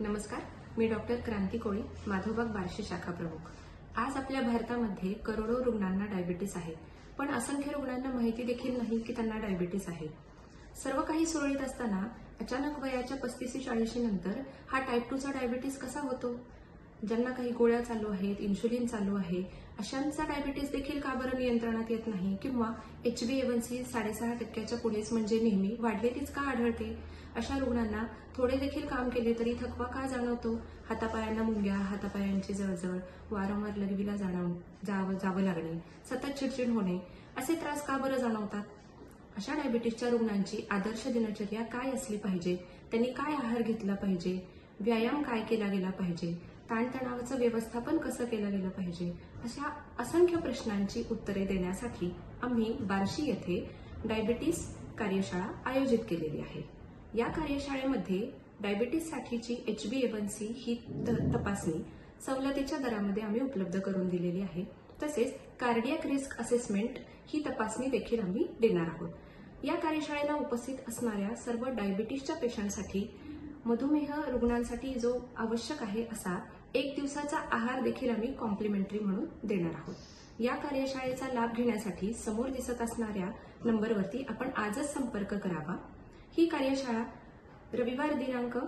नमस्कार मी डॉक्टर क्रांती कोळी माधवबाग बार्शी शाखा प्रमुख. आज आपल्या भारतामध्ये करोडो रुग्णांना डायबिटीस आहे. पण असंख्य रुग्णांना माहिती देखील नाही की त्यांना डायबिटीस आहे. सर्व काही सुरळीत असताना अचानक वयाच्या पस्तीस चाळीशी नंतर हा टाईप टूचा डायबिटीस कसा होतो? ज्यांना काही गोळ्या चालू आहेत इन्शुलिन चालू आहे अशांचा डायबिटीस देखील का बरं नियंत्रणात येत नाही? किंवा एच बी एवनसी साडेसहा टक्क्याच्या पुढेच म्हणजे नेहमी वाढलेलीच का आढळते? अशा रुग्णांना थोडे देखील काम केले तरी थकवा का जाणवतो? हातापायांना मुंग्या हातापायांची जळजळ वारंवार लघवीला जाणव जावं जावं लागणे सतत चिडचिड होणे असे त्रास का बरं जाणवतात? अशा डायबिटीसच्या रुग्णांची आदर्श दिनचर्या काय असली पाहिजे? त्यांनी काय आहार घेतला पाहिजे? व्यायाम काय केला गेला पाहिजे? ताणतणावाचं व्यवस्थापन कसं केलं गेलं पाहिजे? अशा असंख्य प्रश्नांची उत्तरे देण्यासाठी आम्ही बार्शी येथे डायबिटीस कार्यशाळा आयोजित केलेली आहे. या कार्यशाळेमध्ये डायबिटीससाठीची H B A one C ही त- तपासणी सवलतीच्या दरामध्ये आम्ही उपलब्ध करून दिलेली आहे. तसेच कार्डियक रिस्क असेसमेंट ही तपासणी देखील आम्ही देणार आहोत. या कार्यशाळेला उपस्थित असणाऱ्या सर्व डायबिटीसच्या पेशंटसाठी मधुमेह रुग्णांसाठी जो आवश्यक आहे असा एक दिवसाचा आहार देखील आम्ही कॉम्प्लिमेंटरी म्हणून देणार आहोत. या कार्यशाळेचा लाभ घेण्यासाठी समोर दिसत असणाऱ्या नंबरवरती आपण आजच संपर्क करावा. ही कार्यशाळा रविवार दिनांक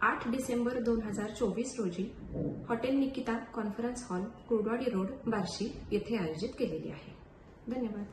आठ डिसेंबर दोन हजार चोवीस रोजी hotel Nikita conference hall Kurduwadi road Barshi येथे आयोजित केलेली आहे. धन्यवाद.